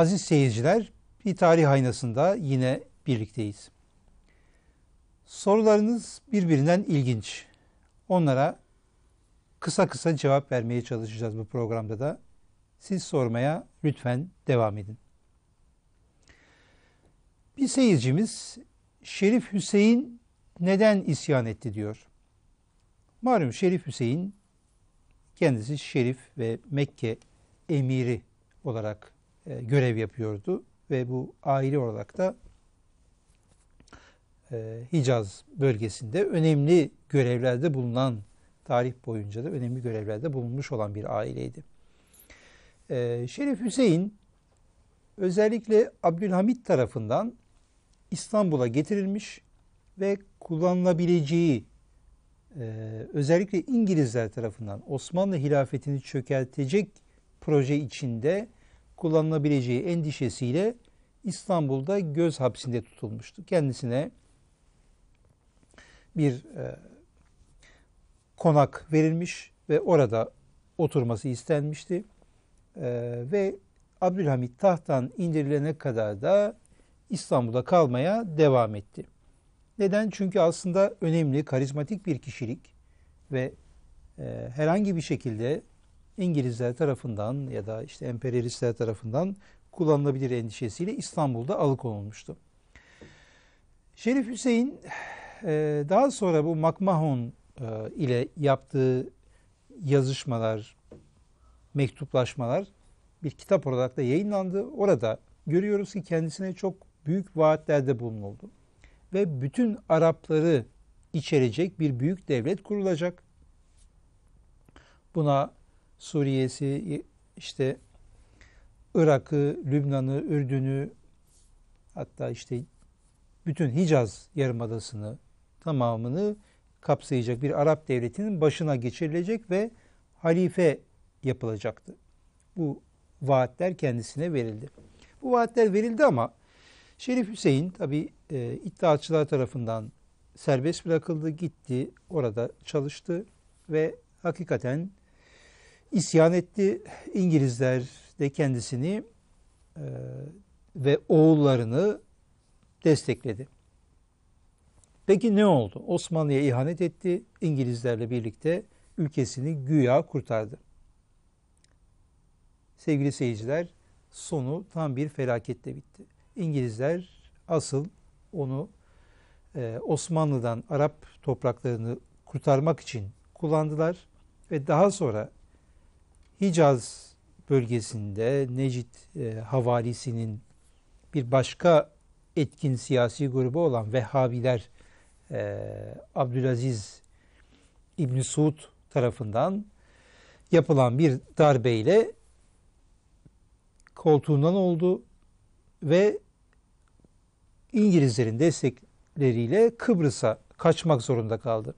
Aziz seyirciler, bir tarih aynasında yine birlikteyiz. Sorularınız birbirinden ilginç. Onlara kısa kısa cevap vermeye çalışacağız bu programda da. Siz sormaya lütfen devam edin. Bir seyircimiz Şerif Hüseyin neden isyan etti diyor. Malum Şerif Hüseyin kendisi Şerif ve Mekke emiri olarak e, görev yapıyordu ve bu aile olarak da e, Hicaz bölgesinde önemli görevlerde bulunan tarih boyunca da önemli görevlerde bulunmuş olan bir aileydi. E, Şerif Hüseyin özellikle Abdülhamit tarafından İstanbul'a getirilmiş ve kullanılabileceği e, özellikle İngilizler tarafından Osmanlı hilafetini çökertecek proje içinde kullanılabileceği endişesiyle İstanbul'da göz hapsinde tutulmuştu. Kendisine bir e, konak verilmiş ve orada oturması istenmişti. E, ve Abdülhamit tahttan indirilene kadar da İstanbul'da kalmaya devam etti. Neden? Çünkü aslında önemli, karizmatik bir kişilik ve e, herhangi bir şekilde İngilizler tarafından ya da işte emperyalistler tarafından kullanılabilir endişesiyle İstanbul'da alıkonulmuştu. Şerif Hüseyin e, daha sonra bu McMahon e, ile yaptığı yazışmalar, mektuplaşmalar bir kitap olarak da yayınlandı. Orada görüyoruz ki kendisine çok büyük vaatlerde bulunuldu. Ve bütün Arapları içerecek bir büyük devlet kurulacak. Buna Suriye'si, işte Irak'ı, Lübnan'ı, Ürdün'ü hatta işte bütün Hicaz Yarımadası'nı tamamını kapsayacak bir Arap devletinin başına geçirilecek ve halife yapılacaktı. Bu vaatler kendisine verildi. Bu vaatler verildi ama Şerif Hüseyin tabi e, iddiaçılar tarafından serbest bırakıldı, gitti, orada çalıştı ve hakikaten isyan etti. İngilizler de kendisini e, ve oğullarını destekledi. Peki ne oldu? Osmanlı'ya ihanet etti. İngilizlerle birlikte ülkesini güya kurtardı. Sevgili seyirciler, sonu tam bir felaketle bitti. İngilizler asıl onu e, Osmanlı'dan Arap topraklarını kurtarmak için kullandılar ve daha sonra Hicaz bölgesinde Necid e, havalisinin bir başka etkin siyasi grubu olan Vehhabiler e, Abdülaziz İbn Suud tarafından yapılan bir darbeyle koltuğundan oldu ve İngilizlerin destekleriyle Kıbrıs'a kaçmak zorunda kaldı.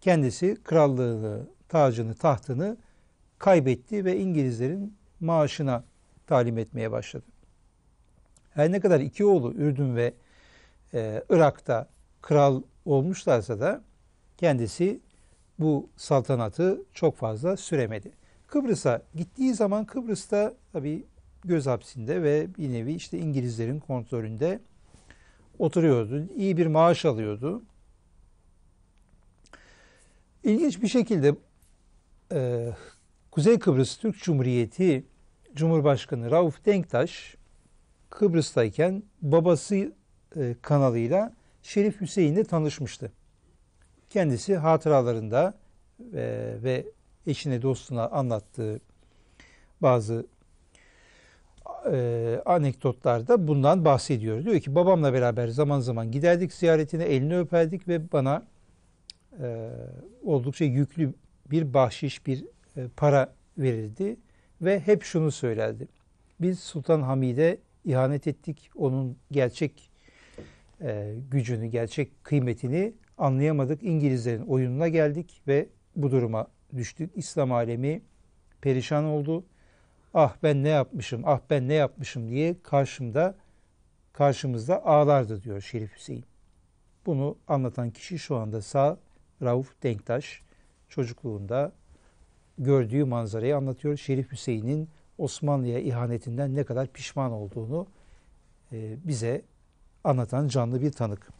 Kendisi krallığını, tacını, tahtını kaybetti ve İngilizlerin maaşına talim etmeye başladı. Her ne kadar iki oğlu Ürdün ve e, Irak'ta kral olmuşlarsa da kendisi bu saltanatı çok fazla süremedi. Kıbrıs'a gittiği zaman Kıbrıs'ta tabi göz hapsinde ve bir nevi işte İngilizlerin kontrolünde oturuyordu. İyi bir maaş alıyordu. İlginç bir şekilde e, Kuzey Kıbrıs Türk Cumhuriyeti Cumhurbaşkanı Rauf Denktaş Kıbrıs'tayken babası e, kanalıyla Şerif Hüseyin'le tanışmıştı. Kendisi hatıralarında e, ve eşine dostuna anlattığı bazı e, anekdotlarda bundan bahsediyor. Diyor ki babamla beraber zaman zaman giderdik ziyaretine, elini öperdik ve bana e, oldukça yüklü bir bahşiş, bir para verirdi ve hep şunu söylerdi. Biz Sultan Hamid'e ihanet ettik. Onun gerçek e, gücünü, gerçek kıymetini anlayamadık. İngilizlerin oyununa geldik ve bu duruma düştük. İslam alemi perişan oldu. Ah ben ne yapmışım, ah ben ne yapmışım diye karşımda karşımızda ağlardı diyor Şerif Hüseyin. Bunu anlatan kişi şu anda sağ Rauf Denktaş çocukluğunda gördüğü manzarayı anlatıyor. Şerif Hüseyin'in Osmanlı'ya ihanetinden ne kadar pişman olduğunu e, bize anlatan canlı bir tanık.